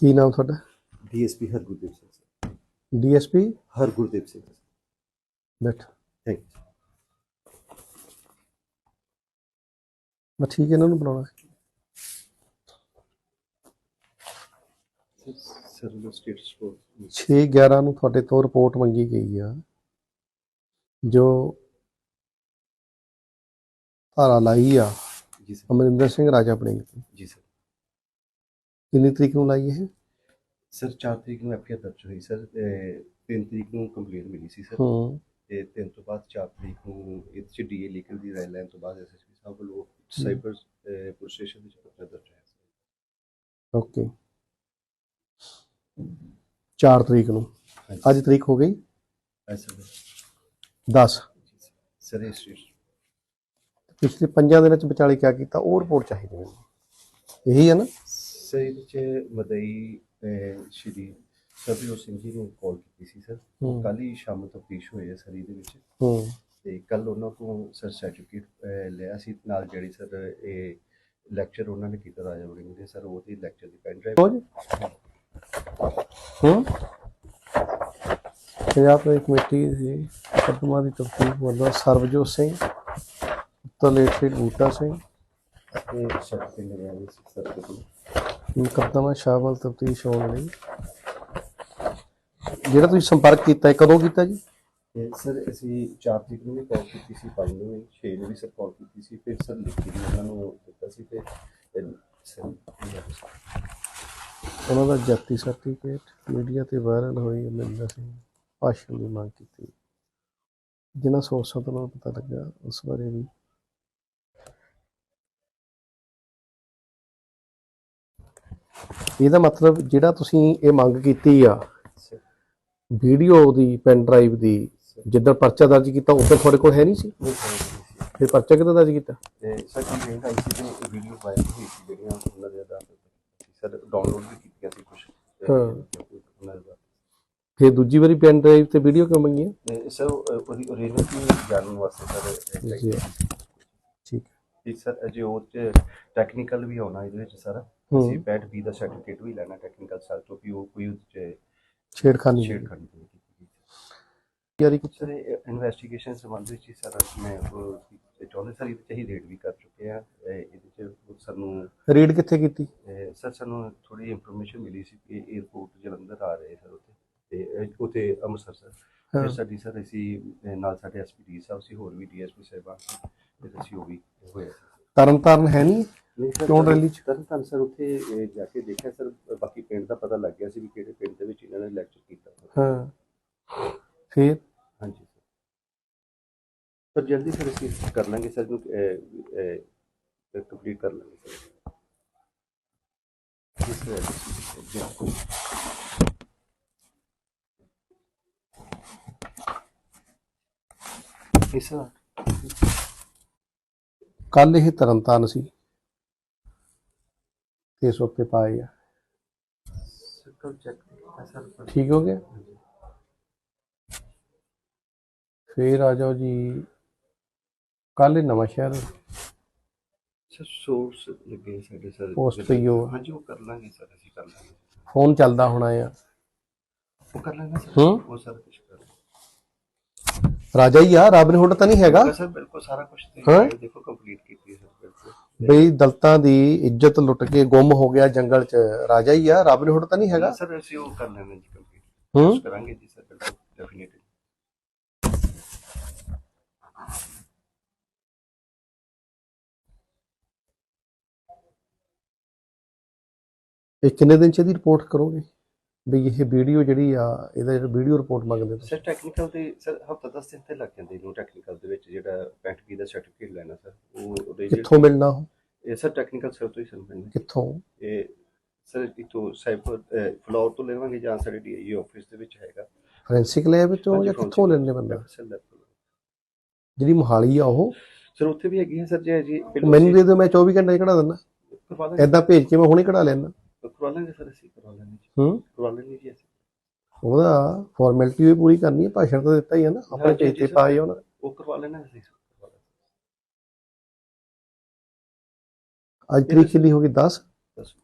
ਕੀ ਨਾਮ ਤੁਹਾਡਾ? DSP Hargurdeep Singh DSP? Hargurdeep Singh ਬੈਠ। ਥੈਂਕ ਯੂ ਮੈਂ ਠੀਕ ਇਹਨਾਂ ਨੂੰ ਬੁਲਾਉਣਾ। ਸੀ ਸਰ ਨੂੰ ਸਟੇਟਸ ਰਿਪੋਰਟ 6 11 ਨੂੰ ਤੁਹਾਡੇ ਤੋਂ ਰਿਪੋਰਟ ਮੰਗੀ ਗਈ ਆ ਜੋ ਧਾਰਾ ਲਾਈ ਆ। ਜੀ ਸਰ। ਅਮਰਿੰਦਰ ਸਿੰਘ ਰਾਜਾ ਆਪਣੇ ਜੀ ਸਰ। ਕਿੰਨੀ ਤਰੀਕ ਨੂੰ ਲਾਈ ਇਹ? ਸਰ 4 ਤਰੀਕ ਨੂੰ ਐਫਆਈਆਰ ਦਰਜ ਹੋਈ ਸਰ 3 ਤਰੀਕ ਨੂੰ ਕੰਪਲੇਂਟ ਮਿਲੀ ਸੀ ਸਰ। ਹੂੰ। ਤੇ 3 ਤੋਂ ਬਾਅਦ 4 ਤਰੀਕ ਨੂੰ ਇਹ ਚ ਡੀਏ ਲੀਗਲ ਦੀ ਰਾਇ ਲੈਣ ਤੋਂ ਬਾਅਦ ਐਸਐਸਪੀ ਸਾਹਿਬ ਵੱਲੋਂ ਸਾਈਬਰ ਪੁਲਿਸ ਸਟੇਸ਼ਨ ਵਿੱਚ ਪਰਚਾ ਦਰਜ ਹੋਇਆ ਸਰ ਓਕੇ। 4 ਤਰੀਕ ਨੂੰ। ਅੱਜ ਤਰੀਕ ਹੋ ਗਈ? ਐਸਾ 10 ਸਰ। ਇਹ ਪਿਛਲੇ 5 ਦਿਨਾਂ ਚ ਵਿਚਾਲੇ ਕਿਆ ਕੀਤਾ ਉਹ ਰਿਪੋਰਟ ਚਾਹੀਦੀ ਮੈਨੂੰ। ਇਹੀ ਹੈ ਨਾ। ਸਰ ਇਹਦੇ ਚ ਅਹ, ਸ਼੍ਰੀ ਸਰਬਜੋਤ ਸਿੰਘ ਜੀ ਨੇ ਕਾਲ ਕੀਤੀ ਸੀ ਸਰ। ਕੱਲ ਹੀ ਸ਼ਾਮ ਤਫਤੀਸ਼ ਹੋਈ ਹੈ ਸਰ ਇਹਦੇ ਵਿੱਚ। ਹੂੰ। ਤੇ ਕੱਲ ਉਹਨਾਂ ਤੋਂ ਸਰ ਸਰਟੀਫਿਕੇਟ ਲਿਆ ਸੀ। ਨਾਲ ਜਿਹੜੀ ਸਰ ਇਹ ਲੈਕਚਰ ਉਹਨਾਂ ਨੇ ਕੀਤਾ ਰਾਜਾ ਵੜਿੰਗ ਦੇ। ਸਰ ਉਹਦੀ ਲੈਕਚਰ ਦੀ ਪੈਨ ਡਰਾਈਵ ਹੂੰ? ਪੰਜਾਬ ਤੋਂ ਇੱਕ ਕਮੇਟੀ ਸੀ ਮੁਕੱਦਮਾ ਦੀ ਤਫਤੀਸ਼ ਵੱਲੋਂ ਸਰਬਜੋਤ ਸਿੰਘ ਤਲੇਟੇ ਬੂਟਾ ਸਿੰਘ ਤੇ ਸਰਟੀਫਿਕੇਟ ਲਿਆ ਸੀ ਸਰ ਦੇ। ਕੋਲ ਮੁਕੱਦਮਾ ਸ਼ਾਮਲ ਤਫਤੀਸ਼ ਹੋਣ ਲਈ। ਜਿਹੜਾ ਤੁਸੀਂ ਸੰਪਰਕ ਕੀਤਾ ਹੈ ਕਦੋਂ ਕੀਤਾ ਜੀ? ਤੇ ਸਰ ਅਸੀਂ 4 ਤਰੀਕ ਨੂੰ ਵੀ ਕਾਲ ਕੀਤੀ ਸੀ 5 ਨੂੰ ਵੀ 6 ਨੂੰ ਵੀ ਸਰ ਕਾਲ ਕੀਤੀ ਸੀ ਫਿਰ ਸਰ ਲਿਖੀ ਵੀ ਉਹਨਾਂ ਨੂੰ ਦਿੱਤਾ ਸੀ ਤੇ ਸਰ ਉਹਨਾਂ ਦਾ ਜਾਤੀ ਸਰਟੀਫਿਕੇਟ ਮੀਡੀਆ ਤੇ ਵਾਇਰਲ ਹੋਈ ਅਮਰਿੰਦਰ ਸਿੰਘ ਭਾਸ਼ਣ ਦੀ ਮੰਗ ਕੀਤੀ। ਜਿਨ੍ਹਾਂ ਸੋਰਸਾਂ ਤੋਂ ਪਤਾ ਲੱਗਾ ਉਸ ਬਾਰੇ ਵੀ ਇਹਦਾ ਮਤਲਬ ਜਿਹੜਾ ਤੁਸੀਂ ਇਹ ਮੰਗ ਕੀਤੀ ਆ ਵੀਡੀਓ ਦੀ ਪੈਨ ਡਰਾਈਵ ਦੀ ਜਿੱਦਾਂ ਪਰਚਾ ਦਰਜ ਕੀਤਾ ਉਦੋਂ ਤੁਹਾਡੇ ਕੋਲ ਹੈ ਨਹੀਂ ਸੀ? ਫਿਰ ਪਰਚਾ ਕਿੱਦਾਂ ਦਰਜ ਕੀਤਾ? ਤੇ ਸਰ ਕੰਪਲੇਂਟ ਆਈ ਸੀ ਤੇ ਵੀਡੀਓ ਵਾਇਰਲ ਹੋਈ ਸੀ ਜਿਹੜੀਆਂ ਉਹਨਾਂ ਦੇ ਆਧਾਰ ਤੇ ਸਰ ਡਾਊਨਲੋਡ ਵੀ ਕੀਤੀਆਂ ਸੀ ਕੁਝ ਹਾਂ। ਉਹਨਾਂ ਦੇ ਬਾਰੇ। ਫਿਰ ਦੂਜੀ ਵਾਰੀ ਪੈਨ ਡਰਾਈਵ ਤੇ ਵੀਡੀਓ ਕਿਉਂ ਮੰਗੀ ਹੈ ਤੇ ਸਰ ਉਹ- ਉਹਦੀ ਓਰੀਜਨਲ ਕੀ ਜਾਣਨ ਵਾਸਤੇ ਸਰ ਜੀ। ਠੀਕ ਸਰ ਅਜੇ ਉਹ ਟੈਕਨੀਕਲ ਵੀ ਹੋਣਾ ਇਹਦੇ ਵਿੱਚ ਸਰ। ਅਸੀਂ ਪੈਟ ਬੀ ਦਾ ਸਰਟੀਫਿਕੇਟ ਵੀ ਲੈਣਾ ਟੈਕਨੀਕਲ ਸਰ ਤੋਂ ਵੀ ਉਹ ਕੋਈ ਚ ਛੇੜਖਾਨੀ ਛੇੜਖਾਨੀ ਯਾਰੀ ਕੀਤੀ ਸਰ ਇਨਵੈਸਟੀਗੇਸ਼ਨ ਸੰਬੰਧ ਵਿੱਚ ਸਰ ਮੈਂ ਉਹ ਚਾਹੁੰਦੇ ਸਰ ਇਹਦੇ ਚ ਹੀ ਰੇਡ ਵੀ ਕਰ ਚੁੱਕੇ ਆ ਇਹ- ਇਹਦੇ ਚ ਸਾਨੂੰ ਰੀਡ ਕਿੱਥੇ ਕੀਤੀ? ਸਰ ਸਾਨੂੰ ਥੋੜੀ ਇਨਫੋਰਮੇਸ਼ਨ ਮਿਲੀ ਸੀ ਕਿ 에어ਪੋਰਟ ਜਲੰਧਰ ਆ ਰਹੇ ਸਰ ਉੱਥੇ। ਤੇ ਉੱਥੇ ਅੰਮ੍ਰਿਤਸਰ ਸਰ। ਫਿਰ ਸਾਡੀ ਸਰ ਅਸੀਂ ਨਾਲ ਸਾਡੇ ਐਸਪੀਡੀ ਸਾਹਿਬ ਸੀ ਹੋਰ ਵੀ ਡੀਐਸਪੀ ਸਾਹਿਬਾਨ ਸੀ। ਤੇ ਅਸੀਂ ਉਹ ਵੀ ਹੋਏ ਤਰਨ ਤਾਰਨ ਹੈ ਨਹੀਂ? ਸਰ ਕਿਉਂ ਰੈਲੀ ਚ? ਤਰਨ ਤਾਰਨ ਸਰ ਉੱਥੇ ਜਾ ਕੇ ਦੇਖਿਆ ਸਰ ਬਾਕੀ ਪਿੰਡ ਦਾ ਪਤਾ ਲੱਗ ਗਿਆ ਸੀ ਵੀ ਕਿਹੜੇ ਪਿੰਡ ਦੇ ਵਿੱਚ ਇਹਨਾਂ ਨੇ ਲੈਕਚਰ ਕੀਤਾ ਹਾਂ। ਫਿਰ? ਹਾਂਜੀ ਸਰ। ਪਰ ਜਲਦੀ ਸਰ ਅਸੀਂ ਕਰ ਲਾਂਗੇ ਸਰ ਨੂੰ ਕੰਪਲੀਟ ਕਰ ਲਾਂਗੇ ਸਰ। ਇਸ ਵੇਲੇ ਇਸ ਕੱਲ ਇਹ ਤਰਨ ਤਾਰਨ ਸੀ ਕੇਸ ਉੱਤੇ ਪਾਏ ਆ। ਠੀਕ ਹੋ ਗਿਆ? ਫਿਰ ਆ ਜਾਓ ਜੀ। ਕੱਲ ਨਵਾਂ ਸ਼ਹਿਰ ਸਰ ਸੋਰਸ ਲੱਗੇ ਸਾਡੇ ਸਰ। Post ਪਈ ਉਹ। ਹਾਂਜੀ ਉਹ ਕਰ ਲਾਂਗੇ ਸਰ ਅਸੀਂ ਕਰ ਲਾਂਗੇ। ਫੋਨ ਚੱਲਦਾ ਹੋਣਾ ਆ। ਉਹ ਕਰ ਲਾਂਗੇ ਸਰ। ਹੂੰ? ਉਹ ਸਾਰਾ ਕੁਝ ਕਰ ਰਾਜਾ ਹੀ ਆ ਰਾਬਨ ਹੁੱਡ ਤਾਂ ਨਹੀਂ ਹੈਗਾ। ਸਰ ਬਿਲਕੁਲ ਸਾਰਾ ਕੁਝ? ਦੇਖੋ ਕੰਪਲੀਟ ਕੀਤੀ ਹੈ ਸਰ ਬਿਲਕੁਲ ਬਈ ਦਲਤਾਂ ਦੀ ਇੱਜ਼ਤ ਲੁੱਟ ਕੇ ਗੁੰਮ ਹੋ ਗਿਆ ਜੰਗਲ 'ਚ ਰਾਜਾ ਹੀ ਆ ਰਾਬਨ ਹੁੱਡ ਤਾਂ ਨਹੀਂ ਹੈਗਾ? ਸਰ ਅਸੀਂ ਉਹ ਕਰ ਲੈਣਾ ਜੀ ਕੰਪਲੀਟ ਹੂੰ? ਕਰਾਂਗੇ ਜੀ ਸਰ ਡੈਫੀਨਿਟਲੀ ਇਹ ਕਿੰਨੇ ਦਿਨ ਚ ਇਹਦੀ ਰਿਪੋਰਟ ਕਰੋਗੇ? ਵੀ ਇਹ ਵੀਡੀਓ ਜਿਹੜੀ ਆ ਇਹਦਾ ਜਿਹੜਾ ਵੀਡੀਓ ਰਿਪੋਰਟ ਮੰਗਦੇ ਤੁਸੀਂ। ਸਰ ਟੈਕਨੀਕਲ ਤੇ ਸਰ ਹਫਤਾ 10 ਦਿਨ ਤੇ ਲੱਗ ਜਾਂਦੇ ਇਹਨੂੰ ਟੈਕਨੀਕਲ ਦੇ ਵਿੱਚ ਜਿਹੜਾ ਪੈਂਟ ਕੀ ਦਾ ਸਰਟੀਫਿਕੇਟ ਲੈਣਾ ਸਰ ਉਹ ਉਹਦੇ ਕਿੱਥੋਂ ਮਿਲਣਾ ਉਹ? ਇਹ ਸਰ ਟੈਕਨੀਕਲ ਸਰ ਤੋਂ ਹੀ ਸਰ ਮਿਲਣਾ। ਕਿੱਥੋਂ? ਇਹ ਸਰ ਇਤੋਂ ਸਾਈਬਰ ਫਲੋਰ ਤੋਂ ਲੈਵਾਂਗੇ ਜਾਂ ਸਾਡੇ ਡੀਆਈ ਆਫਿਸ ਦੇ ਵਿੱਚ ਹੈਗਾ। ਫੋਰੈਂਸਿਕ ਲੈਬ ਵਿੱਚੋਂ ਜਾਂ ਕਿੱਥੋਂ ਲੈਣੇ ਬੰਦਾ? ਤੋਂ। ਜਿਹੜੀ ਮੋਹਾਲੀ ਆ ਉਹ? ਸਰ ਉੱਥੇ ਵੀ ਹੈਗੀ ਹੈ ਸਰ ਜੀ ਮੈਨੂੰ ਦੇ ਦਿਓ ਮੈਂ 24 ਘੰਟੇ ਕਢਾ ਦਿੰਦਾ। ਐਦਾਂ ਭੇਜ ਕੇ ਮੈਂ ਹੁਣੇ ਕਢਾ ਲੈਣਾ ਕਰਵਾ ਲਾਂਗੇ ਸਰ ਅਸੀਂ ਕਰਵਾ ਲਾਂਗੇ। ਹੂੰ। ਕਰਵਾ ਲਾਂਗੇ ਜੀ ਅਸੀਂ। ਉਹਦਾ ਫਾਰਮੈਲਿਟੀ ਵੀ ਪੂਰੀ ਕਰਨੀ ਹੈ ਭਾਸ਼ਣ ਤਾਂ ਦਿੱਤਾ ਹੀ ਹੈ ਨਾ ਆਪਣੇ ਪੇਜ ਤੇ। ਪਾਏ ਉਹਨਾਂ ਉਹ ਕਰਵਾ ਲੈਣਾ ਅਸੀਂ ਅੱਜ ਤਰੀਕ ਕਿੰਨੀ ਹੋ ਗਈ? 10 ਦੱਸੋ।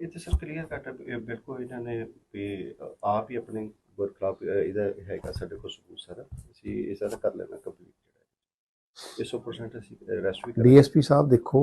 ਇਹ ਤਾਂ ਸਰ ਕਲੀਅਰ ਕੱਟ ਬਿਲਕੁਲ ਇਹਨਾਂ ਨੇ ਵੀ ਆਪ ਹੀ ਆਪਣੇ ਵਰਕਰਾਪ ਇਹਦਾ ਹੈਗਾ ਸਾਡੇ ਕੋਲ ਸਬੂਤ ਸਾਰਾ। ਅਸੀਂ ਇਹ ਸਾਰਾ ਕਰ ਲੈਣਾ ਕੰਪਲੀਟ ਜਿਹੜਾ। ਇਹ 100% ਅਸੀਂ ਰੈਸਟ ਵੀ ਕਰਾਂਗੇ। ਡੀਐਸਪੀ ਸਾਹਿਬ ਦੇਖੋ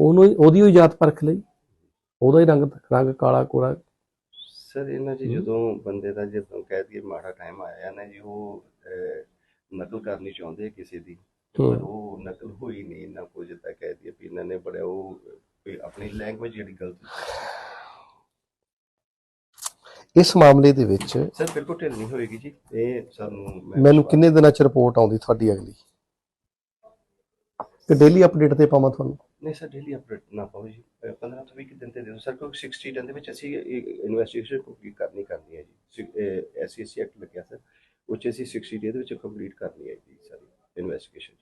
ਉਹਨੂੰ ਉਹਦੀ ਹੀ ਜਾਤ ਪਰਖ ਲਈ। ਉਹਦਾ ਹੀ ਰੰਗ ਰੰਗ ਕਾਲਾ ਕੋਰਾ ਸਰ ਇਹਨਾਂ ਜੀ। ਜਦੋਂ ਬੰਦੇ ਦਾ ਜਦੋਂ ਕਹਿ ਦਈਏ ਮਾੜਾ ਟਾਈਮ ਆਇਆ ਨਾ ਜੀ ਉਹ ਨਕਲ ਕਰਨੀ ਚਾਹੁੰਦੇ ਕਿਸੇ ਦੀ। ਪਰ। ਉਹ ਨਕਲ ਹੋਈ ਨਹੀਂ ਨਾ ਕੁਝ ਜਿੱਦਾਂ ਕਹਿ ਦਈਏ ਵੀ ਇਹਨਾਂ ਨੇ ਬੜਾ ਉਹ ਆਪਣੀ ਲੈਂਗੁਏਜ ਜਿਹੜੀ ਗਲਤ ਇਸ ਮਾਮਲੇ ਦੇ ਵਿੱਚ ਸਰ ਬਿਲਕੁਲ ਢਿੱਲ ਨਹੀਂ ਹੋਏਗੀ ਜੀ। ਇਹ ਸਾਨੂੰ ਮੈਨੂੰ ਕਿੰਨੇ ਦਿਨਾਂ ਚ ਰਿਪੋਰਟ ਆਉਂਦੀ ਤੁਹਾਡੀ ਅਗਲੀ? ਕਿ ਡੇਲੀ ਅਪਡੇਟ ਤੇ ਪਾਵਾਂ ਤੁਹਾਨੂੰ? ਨਹੀਂ ਸਰ ਡੇਲੀ ਅਪਡੇਟ ਨਾ ਪਾਓ ਜੀ। ਅਹ 15 ਤੋਂ 20 ਦਿਨ ਤੇ ਦਿਓ। ਸਰ ਕੋਈ 60 ਦਿਨ ਦੇ ਵਿੱਚ ਅਸੀਂ ਇਨਵੈਸਟੀਗੇਸ਼ਨ ਕੰਪਲੀਟ ਕਰਨੀ ਕਰਨੀ ਹੈ ਜੀ। ਐਸਸੀਸੀ ਐਕਟ ਲੱਗਿਆ ਸਰ ਉਹ 'ਚ ਅਸੀਂ 60 ਡੇ ਦੇ ਵਿੱਚ ਕੰਪਲੀਟ ਕਰਨੀ ਹੈ ਜੀ ਸਾਰੀ ਇਨਵੈਸਟੀਗੇਸ਼ਨ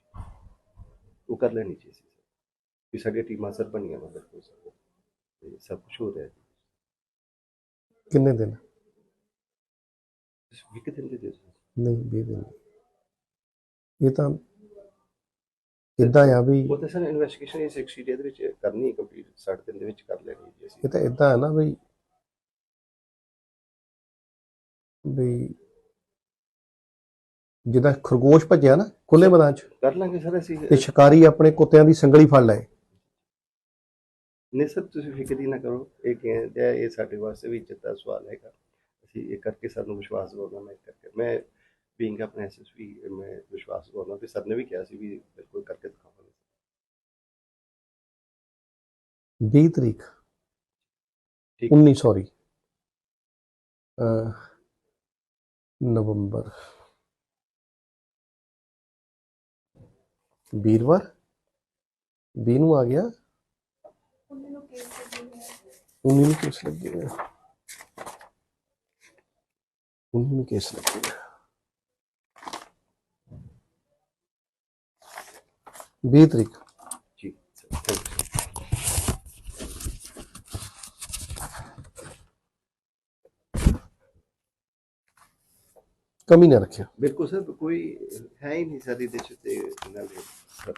ਉਹ ਕਰ ਲੈਣੀ ਚਾਹੀਦੀ ਸੀ ਸਰ। ਵੀ ਸਾਡੀਆਂ ਟੀਮਾਂ ਸਰ ਬਣੀਆਂ ਵਾ ਬਿਲਕੁਲ ਸਰ। ਤੇ ਸਭ ਕੁਝ ਹੋ ਰਿਹਾ ਜੀ। ਕਿੰਨੇ ਦਿਨ? 20 ਦਿਨ ਦੇ ਸਰ ਨਹੀਂ 20 ਦਿਨ। ਇਹ ਤਾਂ ਇਦਾਂ ਆ ਵੀ ਉਹ ਤਾਂ ਸਰ ਇਨਵੈਸਟੀਗੇਸ਼ਨ 60 ਡੇ ਦੇ ਵਿੱਚ ਕਰਨੀ ਹੈ ਕੰਪਲੀਟ 60 ਦਿਨ ਦੇ ਵਿੱਚ ਕਰ ਲੈਣੀ ਹੈ ਜੀ ਅਸੀਂ। ਇਹ ਤਾਂ ਇਦਾਂ ਹੈ ਨਾ ਵੀ ਵੀ ਜਿੱਦਾਂ ਖਰਗੋਸ਼ ਭੱਜਿਆ ਨਾ ਖੁੱਲੇ ਮੈਦਾਨ ਚ। ਕਰ ਲਾਂਗੇ ਸਰ ਅਸੀਂ। ਤੇ ਸ਼ਿਕਾਰੀ ਆਪਣੇ ਕੁੱਤਿਆਂ ਦੀ ਸੰਗਲੀ ਫੜ ਲਏ। ਨਹੀਂ ਸਰ ਤੁਸੀਂ ਫਿਕਰ ਹੀ ਨਾ ਕਰੋ। ਇਹ ਕਹਿੰਦੇ ਇਹ ਸਾਡੇ ਵਾਸਤੇ ਵੀ ਇੱਜ਼ਤ ਦਾ ਸਵਾਲ ਹੈਗਾ। ਅਸੀਂ ਇਹ ਕਰਕੇ ਸਾਨੂੰ ਵਿਸ਼ਵਾਸ ਦਿਵਾਉਣਾ ਮੈਂ ਕਰਕੇ ਮੈਂ ਬੀਇੰਗ ਆਪਣੇ ਐਸਐਸਪੀ ਮੈਂ ਵਿਸ਼ਵਾਸ ਦਿਵਾਉਣਾ ਵੀ ਸਰ ਨੇ ਵੀ ਕਿਹਾ ਸੀ ਵੀ ਬਿਲਕੁਲ ਕਰਕੇ ਦਿਖਾਵਾਂਗੇ 20 ਤਰੀਕ ਠੀਕ। 19 ਸੌਰੀ ਅ ਨਵੰਬਰ ਵੀਰਵਾਰ 20 ਨੂੰ ਆ ਗਿਆ 19 ਨੂੰ ਕੇਸ ਲੱਗੇ ਹੋਏ ਆ 19 ਨੂੰ ਕੇਸ ਲੱਗੇ ਹੋਏ ਆ। 20 ਤਰੀਕ। ਜੀ ਕਮੀ ਨਾ ਰੱਖਿਓ। ਬਿਲਕੁਲ ਸਰ ਕੋਈ ਹੈ ਹੀ ਨਹੀਂ ਸਰ ਇਹਦੇ ਚ ਤੇ ਨਾਲ ਸਰ